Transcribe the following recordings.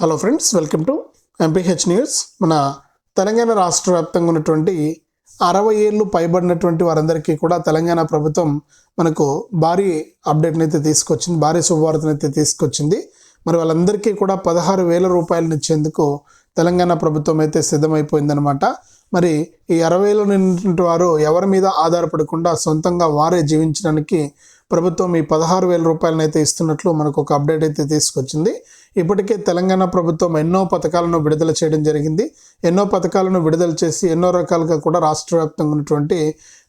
Hello friends welcome to MPH news మన తెలంగాణ రాష్ట్ర వ్యాప్తంగా ఉన్నటువంటి అరవై ఏళ్ళు పైబడినటువంటి వారందరికీ కూడా తెలంగాణ ప్రభుత్వం మనకు భారీ అప్డేట్ని అయితే తీసుకొచ్చింది భారీ శుభవార్తను అయితే తీసుకొచ్చింది. మరి వాళ్ళందరికీ కూడా పదహారు వేల రూపాయలను ఇచ్చేందుకు తెలంగాణ ప్రభుత్వం అయితే సిద్ధమైపోయిందనమాట మరి ఈ అరవై ఏళ్ళు వారు ఎవరి మీద ఆధారపడకుండా సొంతంగా వారే జీవించడానికి ప్రభుత్వం ఈ పదహారు వేల రూపాయలను అయితే ఇస్తున్నట్లు మనకు ఒక అప్డేట్ అయితే తీసుకొచ్చింది. ఇప్పటికే తెలంగాణ ప్రభుత్వం ఎన్నో పథకాలను విడుదల చేయడం జరిగింది. ఎన్నో పథకాలను విడుదల చేసి ఎన్నో రకాలుగా కూడా రాష్ట్ర వ్యాప్తంగా ఉన్నటువంటి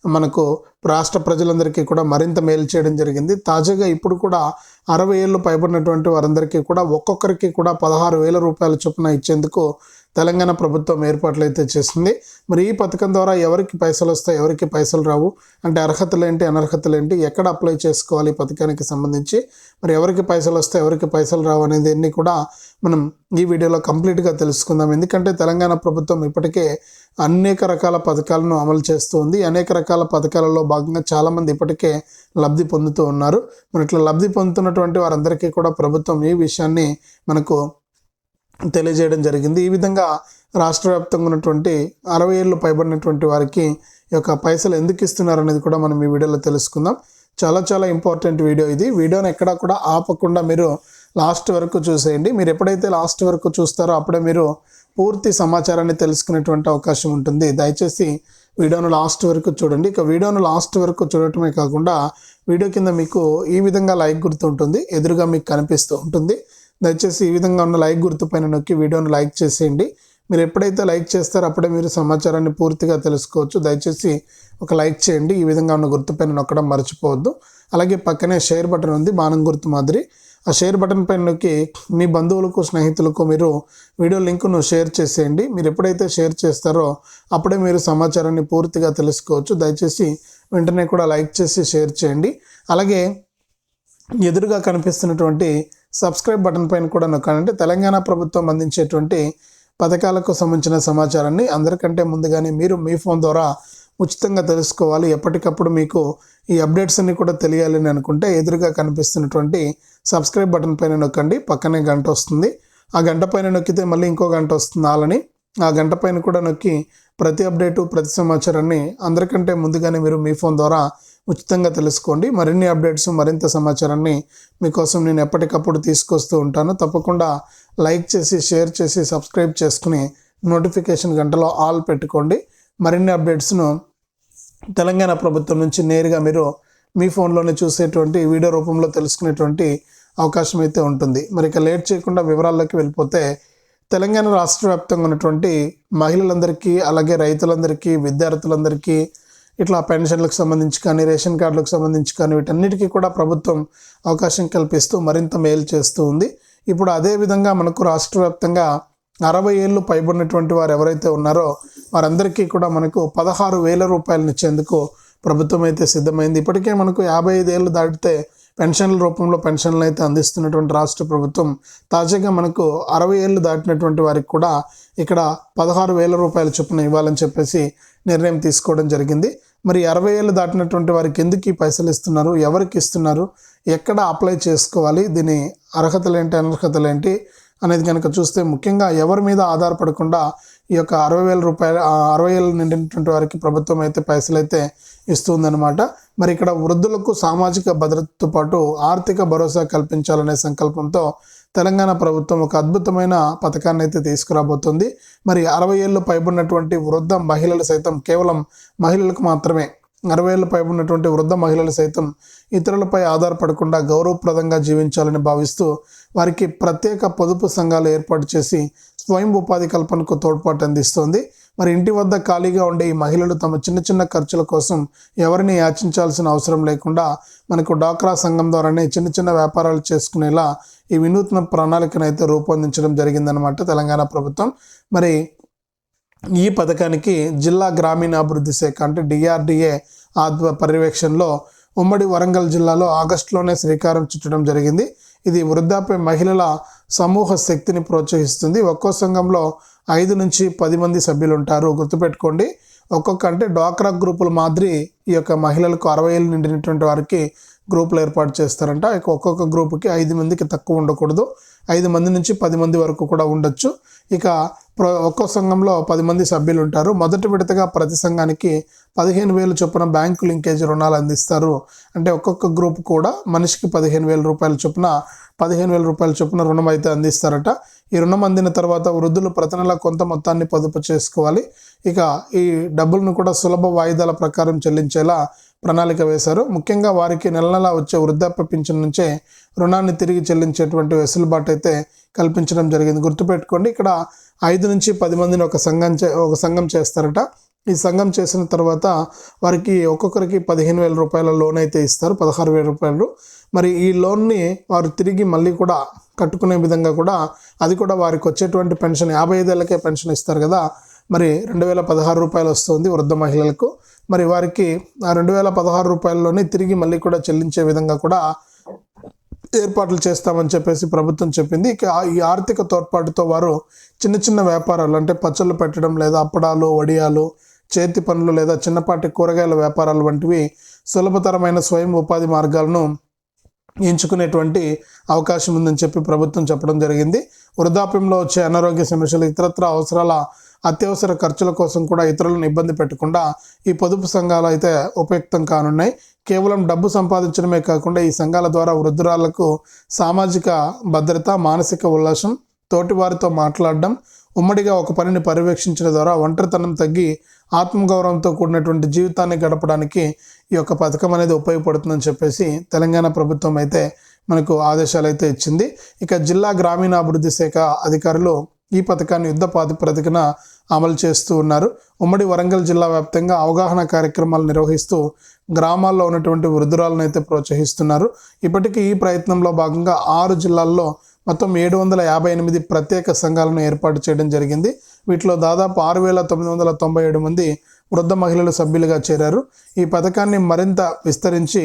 మనకు రాష్ట్ర ప్రజలందరికీ కూడా మరింత మేలు చేయడం జరిగింది. తాజాగా ఇప్పుడు కూడా అరవై ఏళ్ళు పైబడినటువంటి వారందరికీ కూడా ఒక్కొక్కరికి కూడా పదహారు వేల రూపాయల చొప్పున ఇచ్చేందుకు తెలంగాణ ప్రభుత్వం ఏర్పాట్లు అయితే చేసింది. మరి ఈ పథకం ద్వారా ఎవరికి పైసలు వస్తాయి ఎవరికి పైసలు రావు అంటే అర్హతలు ఏంటి అనర్హతలు ఏంటి ఎక్కడ అప్లై చేసుకోవాలి ఈ పథకానికి సంబంధించి మరి ఎవరికి పైసలు వస్తాయి ఎవరికి పైసలు రావు అనేది అన్నీ కూడా మనం ఈ వీడియోలో కంప్లీట్గా తెలుసుకుందాం. ఎందుకంటే తెలంగాణ ప్రభుత్వం ఇప్పటికే అనేక రకాల పథకాలను అమలు చేస్తూ ఉంది. అనేక రకాల పథకాలలో భాగంగా చాలామంది ఇప్పటికే లబ్ధి పొందుతూ ఉన్నారు. మరి ఇట్లా లబ్ధి పొందుతున్నటువంటి వారందరికీ కూడా ప్రభుత్వం ఈ విషయాన్ని మనకు తెలియజేయడం జరిగింది. ఈ విధంగా రాష్ట్ర వ్యాప్తంగా ఉన్నటువంటి అరవై ఏళ్ళు పైబడినటువంటి వారికి ఈ యొక్క పైసలు ఎందుకు ఇస్తున్నారు అనేది కూడా మనం ఈ వీడియోలో తెలుసుకుందాం. చాలా చాలా ఇంపార్టెంట్ వీడియో ఇది. వీడియోని ఎక్కడా కూడా ఆపకుండా మీరు లాస్ట్ వరకు చూసేయండి. మీరు ఎప్పుడైతే లాస్ట్ వరకు చూస్తారో అప్పుడే మీరు పూర్తి సమాచారాన్ని తెలుసుకునేటువంటి అవకాశం ఉంటుంది. దయచేసి వీడియోను లాస్ట్ వరకు చూడండి. ఇక వీడియోను లాస్ట్ వరకు చూడటమే కాకుండా వీడియో కింద మీకు ఈ విధంగా లైక్ గుర్తు ఉంటుంది. ఎదురుగా మీకు కనిపిస్తూ ఉంటుంది. దయచేసి ఈ విధంగా ఉన్న లైక్ గుర్తు పైన నొక్కి వీడియోను లైక్ చేసేయండి. మీరు ఎప్పుడైతే లైక్ చేస్తారో అప్పుడే మీరు సమాచారాన్ని పూర్తిగా తెలుసుకోవచ్చు. దయచేసి ఒక లైక్ చేయండి. ఈ విధంగా ఉన్న గుర్తుపైన నొక్కడం మర్చిపోవద్దు. అలాగే పక్కనే షేర్ బటన్ ఉంది బాణం గుర్తు మాదిరి. ఆ షేర్ బటన్ పైన నొక్కి మీ బంధువులకు స్నేహితులకు మీరు వీడియో లింకును షేర్ చేసేయండి. మీరు ఎప్పుడైతే షేర్ చేస్తారో అప్పుడే మీరు సమాచారాన్ని పూర్తిగా తెలుసుకోవచ్చు. దయచేసి వెంటనే కూడా లైక్ చేసి షేర్ చేయండి. అలాగే ఎదురుగా కనిపిస్తున్నటువంటి సబ్స్క్రైబ్ బటన్ పైన కూడా నొక్కానంటే తెలంగాణ ప్రభుత్వం అందించేటువంటి పథకాలకు సంబంధించిన సమాచారాన్ని అందరికంటే ముందుగానే మీరు మీ ఫోన్ ద్వారా ఉచితంగా తెలుసుకోవాలి. ఎప్పటికప్పుడు మీకు ఈ అప్డేట్స్ అన్ని కూడా తెలియాలని అనుకుంటే ఎదురుగా కనిపిస్తున్నటువంటి సబ్స్క్రైబ్ బటన్ పైన నొక్కండి. పక్కనే గంట వస్తుంది. ఆ గంట పైన నొక్కితే మళ్ళీ ఇంకో గంట వస్తుంది ఆలని ఆ గంట పైన కూడా నొక్కి ప్రతి అప్డేటు ప్రతి సమాచారాన్ని అందరికంటే ముందుగానే మీరు మీ ఫోన్ ద్వారా ఉచితంగా తెలుసుకోండి. మరిన్ని అప్డేట్స్ మరింత సమాచారాన్ని మీకోసం నేను ఎప్పటికప్పుడు తీసుకొస్తూ ఉంటాను. తప్పకుండా లైక్ చేసి షేర్ చేసి సబ్స్క్రైబ్ చేసుకుని నోటిఫికేషన్ గంటలో ఆల్ పెట్టుకోండి. మరిన్ని అప్డేట్స్ను తెలంగాణ ప్రభుత్వం నుంచి నేరుగా మీరు మీ ఫోన్లోనే చూసేటువంటి వీడియో రూపంలో తెలుసుకునేటువంటి అవకాశం అయితే ఉంటుంది. మరి ఇక లేట్ చేయకుండా వివరాల్లోకి వెళ్ళిపోతే తెలంగాణ రాష్ట్ర వ్యాప్తంగా ఉన్నటువంటి మహిళలందరికీ అలాగే రైతులందరికీ విద్యార్థులందరికీ ఇట్లా పెన్షన్లకు సంబంధించి కానీ రేషన్ కార్డులకు సంబంధించి కానీ వీటన్నిటికీ కూడా ప్రభుత్వం అవకాశం కల్పిస్తూ మరింత మేలు చేస్తూ ఉంది. ఇప్పుడు అదే విధంగా మనకు రాష్ట్ర వ్యాప్తంగా అరవై ఏళ్ళు పైబడినటువంటి వారు ఎవరైతే ఉన్నారో వారందరికీ కూడా మనకు పదహారు వేల రూపాయలను ఇచ్చేందుకు ప్రభుత్వం అయితే సిద్ధమైంది. ఇప్పటికే మనకు యాభై ఐదు ఏళ్ళు దాటితే పెన్షన్ల రూపంలో పెన్షన్లు అయితే అందిస్తున్నటువంటి రాష్ట్ర ప్రభుత్వం తాజాగా మనకు అరవై ఏళ్ళు దాటినటువంటి వారికి కూడా ఇక్కడ పదహారు వేల రూపాయల చొప్పున ఇవ్వాలని చెప్పేసి నిర్ణయం తీసుకోవడం జరిగింది. మరి అరవై ఏళ్ళు దాటినటువంటి వారికి ఎందుకు ఈ పైసలు ఇస్తున్నారు? ఎవరికి ఇస్తున్నారు? ఎక్కడ అప్లై చేసుకోవాలి? దీని అర్హతలు ఏంటి అనర్హతలు ఏంటి అనేది కనుక చూస్తే ముఖ్యంగా ఎవరి మీద ఆధారపడకుండా ఈ యొక్క అరవై వేల రూపాయల అరవై ఏళ్ళు నిండినటువంటి వారికి ప్రభుత్వం అయితే పైసలు అయితే ఇస్తుందన్నమాట. మరి ఇక్కడ వృద్ధులకు సామాజిక భద్రతతో పాటు ఆర్థిక భరోసా కల్పించాలనే సంకల్పంతో తెలంగాణ ప్రభుత్వం ఒక అద్భుతమైన పథకాన్ని అయితే తీసుకురాబోతుంది. మరి అరవై ఏళ్ళు పైబడినటువంటి వృద్ధ మహిళలు సైతం కేవలం మహిళలకు మాత్రమే అరవై ఏళ్ళు పైబడినటువంటి వృద్ధ మహిళలు సైతం ఇతరులపై ఆధారపడకుండా గౌరవప్రదంగా జీవించాలని భావిస్తూ వారికి ప్రత్యేక పొదుపు సంఘాలు ఏర్పాటు చేసి స్వయం ఉపాధి కల్పనకు తోడ్పాటు అందిస్తోంది. మరి ఇంటి వద్ద ఖాళీగా ఉండే ఈ మహిళలు తమ చిన్న చిన్న ఖర్చుల కోసం ఎవరిని యాచించాల్సిన అవసరం లేకుండా మనకు డాక్రా సంఘం ద్వారానే చిన్న చిన్న వ్యాపారాలు చేసుకునేలా ఈ వినూత్న ప్రణాళికను అయితే రూపొందించడం జరిగిందనమాట తెలంగాణ ప్రభుత్వం. మరి ఈ పథకానికి జిల్లా గ్రామీణాభివృద్ధి శాఖ అంటే డిఆర్డిఏ ఆధ్వ పర్యవేక్షణలో ఉమ్మడి వరంగల్ జిల్లాలో ఆగస్టులోనే శ్రీకారం చుట్టడం జరిగింది. ఇది వృద్ధాప్య మహిళల సమూహ శక్తిని ప్రోత్సహిస్తుంది. ఒక్కో సంఘంలో ఐదు నుంచి పది మంది సభ్యులు ఉంటారు గుర్తుపెట్టుకోండి ఒక్కొక్క అంటే డ్వాక్రా గ్రూపుల మాదిరి ఈ యొక్క మహిళలకు అరవై ఏళ్ళు నిండినటువంటి వారికి గ్రూపులు ఏర్పాటు చేస్తారంట. ఒక్కొక్క గ్రూపుకి ఐదు మందికి తక్కువ ఉండకూడదు. ఐదు మంది నుంచి పది మంది వరకు కూడా ఉండొచ్చు. ఇక ఒక్కో సంఘంలో పది మంది సభ్యులు ఉంటారు మొదటి విడతగా ప్రతి సంఘానికి పదిహేను వేలు చొప్పున బ్యాంకు లింకేజ్ రుణాలు అందిస్తారు. అంటే ఒక్కొక్క గ్రూప్ కూడా మనిషికి పదిహేను వేల రూపాయల చొప్పున పదిహేను వేల రూపాయల చొప్పున రుణం అయితే అందిస్తారట. ఈ రుణం అందిన తర్వాత వృద్ధులు ప్రతి నెల కొంత మొత్తాన్ని పొదుపు చేసుకోవాలి. ఇక ఈ డబ్బులను కూడా సులభ వాయిదాల ప్రకారం చెల్లించేలా ప్రణాళిక వేశారు. ముఖ్యంగా వారికి నెల నెల వచ్చే వృద్ధాప్య పింఛన్ నుంచే రుణాన్ని తిరిగి చెల్లించేటువంటి వెసులుబాటు అయితే కల్పించడం జరిగింది. గుర్తుపెట్టుకోండి ఇక్కడ ఐదు నుంచి పది మందిని ఒక సంఘం చే ఒక సంఘం చేస్తారట. ఈ సంఘం చేసిన తర్వాత వారికి ఒక్కొక్కరికి పదిహేను వేల రూపాయల లోన్ అయితే ఇస్తారు పదహారు వేల రూపాయలు. మరి ఈ లోన్ని వారు తిరిగి మళ్ళీ కూడా కట్టుకునే విధంగా కూడా అది కూడా వారికి వచ్చేటువంటి పెన్షన్ యాభై ఐదేళ్ళకే పెన్షన్ ఇస్తారు కదా. మరి రెండు వేల పదహారు రూపాయలు వస్తుంది వృద్ధ మహిళలకు. మరి వారికి ఆ రెండు వేల పదహారు రూపాయల్లోనే తిరిగి మళ్ళీ కూడా చెల్లించే విధంగా కూడా ఏర్పాట్లు చేస్తామని చెప్పేసి ప్రభుత్వం చెప్పింది. ఇక ఈ ఆర్థిక తోడ్పాటుతో వారు చిన్న చిన్న వ్యాపారాలు అంటే పచ్చళ్ళు పెట్టడం లేదా అప్పడాలు వడియాలు చేతి పనులు లేదా చిన్నపాటి కూరగాయల వ్యాపారాలు వంటివి సులభతరమైన స్వయం ఉపాధి మార్గాలను ఎంచుకునేటువంటి అవకాశం ఉందని చెప్పి ప్రభుత్వం చెప్పడం జరిగింది. వృద్ధాప్యంలో వచ్చే అనారోగ్య సమస్యలు ఇతరత్ర అవసరాల అత్యవసర ఖర్చుల కోసం కూడా ఇతరులను ఇబ్బంది పెట్టకుండా ఈ పొదుపు సంఘాలు అయితే ఉపయుక్తం కానున్నాయి. కేవలం డబ్బు సంపాదించడమే కాకుండా ఈ సంఘాల ద్వారా వృద్ధురాలకు సామాజిక భద్రత మానసిక ఉల్లాసం తోటివారితో మాట్లాడడం ఉమ్మడిగా ఒక పనిని పర్యవేక్షించడం ద్వారా ఒంటరితనం తగ్గి ఆత్మగౌరవంతో కూడినటువంటి జీవితాన్ని గడపడానికి ఈ యొక్క పథకం అనేది ఉపయోగపడుతుందని చెప్పేసి తెలంగాణ ప్రభుత్వం అయితే మనకు ఆదేశాలు అయితే ఇచ్చింది. ఇక జిల్లా గ్రామీణాభివృద్ధి శాఖ అధికారులు ఈ పథకాన్ని యుద్ధ ప్రాతిపదికన అమలు చేస్తూ ఉన్నారు. ఉమ్మడి వరంగల్ జిల్లా వ్యాప్తంగా అవగాహన కార్యక్రమాలు నిర్వహిస్తూ గ్రామాల్లో ఉన్నటువంటి వృద్ధురాలను అయితే ప్రోత్సహిస్తున్నారు. ఇప్పటికీ ఈ ప్రయత్నంలో భాగంగా ఆరు జిల్లాల్లో మొత్తం ఏడు వందల యాభై ఎనిమిది ప్రత్యేక సంఘాలను ఏర్పాటు చేయడం జరిగింది. వీటిలో దాదాపు ఆరు వేల తొమ్మిది వందల తొంభై ఏడు మంది వృద్ధ మహిళలు సభ్యులుగా చేరారు. ఈ పథకాన్ని మరింత విస్తరించి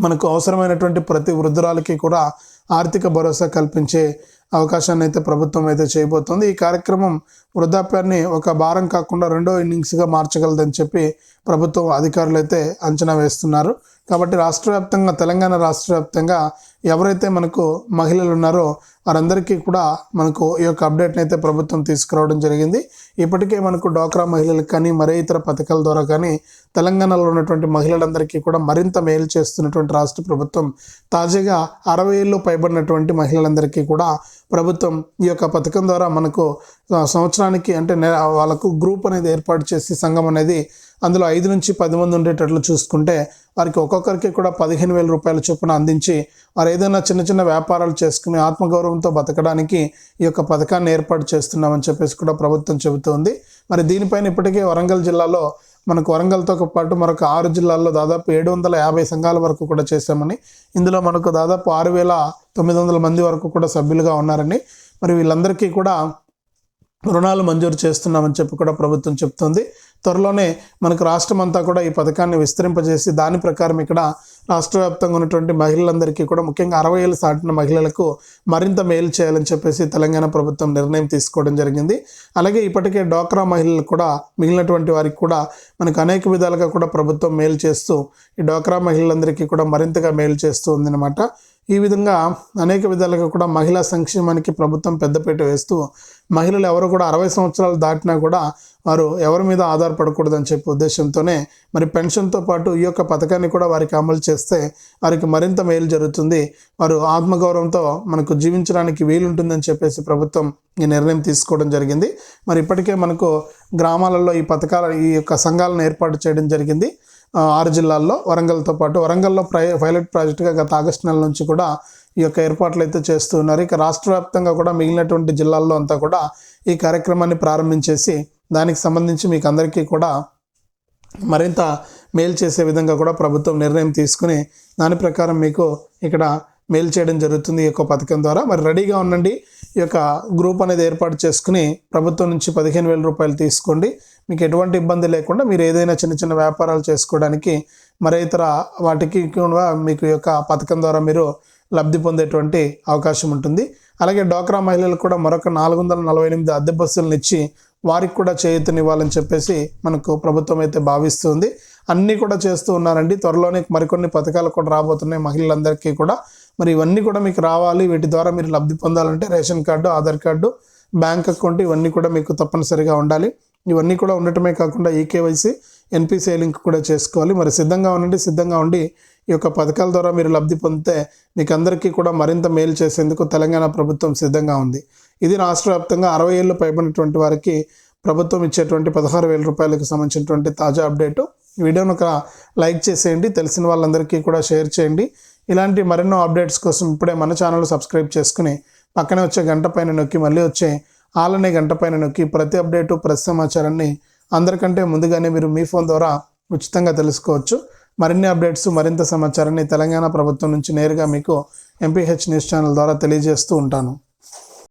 మనకు అవసరమైనటువంటి ప్రతి వృద్ధురాలకి కూడా ఆర్థిక భరోసా కల్పించే అవకాశాన్ని అయితే ప్రభుత్వం అయితే చేయబోతోంది. ఈ కార్యక్రమం వృద్ధాప్యాన్ని ఒక భారం కాకుండా రెండో ఇన్నింగ్స్గా మార్చగలదని చెప్పి ప్రభుత్వం అధికారులు అయితే అంచనా వేస్తున్నారు. కాబట్టి రాష్ట్ర వ్యాప్తంగా తెలంగాణ రాష్ట్ర వ్యాప్తంగా ఎవరైతే మనకు మహిళలు ఉన్నారో వారందరికీ కూడా మనకు ఈ యొక్క అప్డేట్ని అయితే ప్రభుత్వం తీసుకురావడం జరిగింది. ఇప్పటికే మనకు డోక్రా మహిళలకు కానీ మరే ఇతర పథకాల ద్వారా కానీ తెలంగాణలో ఉన్నటువంటి మహిళలందరికీ కూడా మరింత మేలు చేస్తున్నటువంటి రాష్ట్ర ప్రభుత్వం తాజాగా అరవై ఏళ్ళు పైబడినటువంటి మహిళలందరికీ కూడా ప్రభుత్వం ఈ యొక్క పథకం ద్వారా మనకు సంవత్సరానికి అంటే వాళ్ళకు గ్రూప్ అనేది ఏర్పాటు చేసి సంఘం అనేది అందులో ఐదు నుంచి పది మంది ఉండేటట్లు చూసుకుంటే వారికి ఒక్కొక్కరికి కూడా పదిహేను వేల రూపాయల చొప్పున అందించి వారు ఏదైనా చిన్న చిన్న వ్యాపారాలు చేసుకుని ఆత్మగౌరవంతో బతకడానికి ఈ యొక్క పథకాన్ని ఏర్పాటు చేస్తున్నామని చెప్పేసి కూడా ప్రభుత్వం చెబుతోంది. మరి దీనిపైన ఇప్పటికే వరంగల్ జిల్లాలో మనకు వరంగల్తో పాటు మరొక ఆరు జిల్లాల్లో దాదాపు ఏడు వందల యాభై సంఘాల వరకు కూడా చేశామని ఇందులో మనకు దాదాపు ఆరు వేల తొమ్మిది వందల మంది వరకు కూడా సభ్యులుగా ఉన్నారని మరి వీళ్ళందరికీ కూడా రుణాలు మంజూరు చేస్తున్నామని చెప్పి కూడా ప్రభుత్వం చెప్తుంది త్వరలోనే మనకు రాష్ట్రం అంతా కూడా ఈ పథకాన్ని విస్తరింపజేసి దాని ప్రకారం ఇక్కడ రాష్ట్ర వ్యాప్తంగా ఉన్నటువంటి మహిళలందరికీ కూడా ముఖ్యంగా అరవై ఏళ్ళు సాటిన మహిళలకు మరింత మేలు చేయాలని చెప్పేసి తెలంగాణ ప్రభుత్వం నిర్ణయం తీసుకోవడం జరిగింది. అలాగే ఇప్పటికే డోక్రా మహిళలు కూడా మిగిలినటువంటి వారికి కూడా మనకు అనేక విధాలుగా కూడా ప్రభుత్వం మేలు చేస్తూ ఈ డోక్రా మహిళలందరికీ కూడా మరింతగా మేలు చేస్తూ ఉందన్నమాట. ఈ విధంగా అనేక విధాలుగా కూడా మహిళా సంక్షేమానికి ప్రభుత్వం పెద్దపీట వేస్తూ మహిళలు ఎవరు కూడా అరవై సంవత్సరాలు దాటినా కూడా వారు ఎవరి మీద ఆధారపడకూడదని చెప్పే ఉద్దేశంతోనే మరి పెన్షన్తో పాటు ఈ యొక్క పథకాన్ని కూడా వారికి అమలు చేస్తే వారికి మరింత మేలు జరుగుతుంది. వారు ఆత్మగౌరవంతో మనకు జీవించడానికి వీలుంటుందని చెప్పేసి ప్రభుత్వం ఈ నిర్ణయం తీసుకోవడం జరిగింది. మరి ఇప్పటికే మనకు గ్రామాలలో ఈ పథకాల ఈ యొక్క సంఘాలను ఏర్పాటు చేయడం జరిగింది. ఆరు జిల్లాల్లో వరంగల్తో పాటు వరంగల్లో ప్రై పైలట్ ప్రాజెక్టుగా గత ఆగస్టు నెల నుంచి కూడా ఈ యొక్క ఏర్పాట్లు అయితే చేస్తూ ఉన్నారు. ఇక రాష్ట్ర వ్యాప్తంగా కూడా మిగిలినటువంటి జిల్లాల్లో అంతా కూడా ఈ కార్యక్రమాన్ని ప్రారంభించేసి దానికి సంబంధించి మీకు అందరికీ కూడా మరింత మేలు చేసే విధంగా కూడా ప్రభుత్వం నిర్ణయం తీసుకుని దాని ప్రకారం మీకు ఇక్కడ మేలు చేయడం జరుగుతుంది ఈ యొక్క పథకం ద్వారా. మరి రెడీగా ఉండండి. ఈ యొక్క గ్రూప్ అనేది ఏర్పాటు చేసుకుని ప్రభుత్వం నుంచి పదిహేను వేల రూపాయలు తీసుకోండి. మీకు ఎటువంటి ఇబ్బంది లేకుండా మీరు ఏదైనా చిన్న చిన్న వ్యాపారాలు చేసుకోవడానికి మరే ఇతర వాటికి కూడా మీకు యొక్క పథకం ద్వారా మీరు లబ్ధి పొందేటువంటి అవకాశం ఉంటుంది. అలాగే డోక్రా మహిళలు కూడా మరొక నాలుగు వందల నలభై ఎనిమిది అద్దె బస్సులను ఇచ్చి వారికి కూడా చేయూతనివ్వాలని చెప్పేసి మనకు ప్రభుత్వం అయితే భావిస్తుంది. అన్నీ కూడా చేస్తూ ఉన్నారండి. త్వరలోనే మరికొన్ని పథకాలు కూడా రాబోతున్నాయి. మహిళలందరికీ కూడా మరి ఇవన్నీ కూడా మీకు రావాలి. వీటి ద్వారా మీరు లబ్ధి పొందాలంటే ration card Aadhaar card bank account ఇవన్నీ కూడా మీకు తప్పనిసరిగా ఉండాలి. ఇవన్నీ కూడా ఉండటమే కాకుండా ఈకేవైసీ ఎన్పిసిఐ లింక్ కూడా చేసుకోవాలి. మరి సిద్ధంగా ఉండండి సిద్ధంగా ఉండి ఈ యొక్క పథకాల ద్వారా మీరు లబ్ధి పొందితే మీకు అందరికీ కూడా మరింత మేలు చేసేందుకు తెలంగాణ ప్రభుత్వం సిద్ధంగా ఉంది. ఇది రాష్ట్ర వ్యాప్తంగా అరవై ఏళ్ళు పైబడినటువంటి వారికి ప్రభుత్వం ఇచ్చేటువంటి పదహారు వేల రూపాయలకు సంబంధించినటువంటి తాజా అప్డేటు. వీడియోను ఒక లైక్ చేసేయండి తెలిసిన వాళ్ళందరికీ కూడా షేర్ చేయండి. ఇలాంటి మరెన్నో అప్డేట్స్ కోసం ఇప్పుడే మన ఛానల్ సబ్స్క్రైబ్ చేసుకుని పక్కనే వచ్చే గంట పైన నొక్కి మళ్ళీ వచ్చే ఆలనే గంట పైన నొక్కి ప్రతి అప్డేటు ప్రతి సమాచారాన్ని అందరికంటే ముందుగానే మీరు మీ ఫోన్ ద్వారా ఉచితంగా తెలుసుకోవచ్చు. మరిన్ని అప్డేట్స్ మరింత సమాచారాన్ని తెలంగాణ ప్రభుత్వం నుంచి నేరుగా మీకు ఎంపీహెచ్ న్యూస్ ఛానల్ ద్వారా తెలియజేస్తూ ఉంటాను.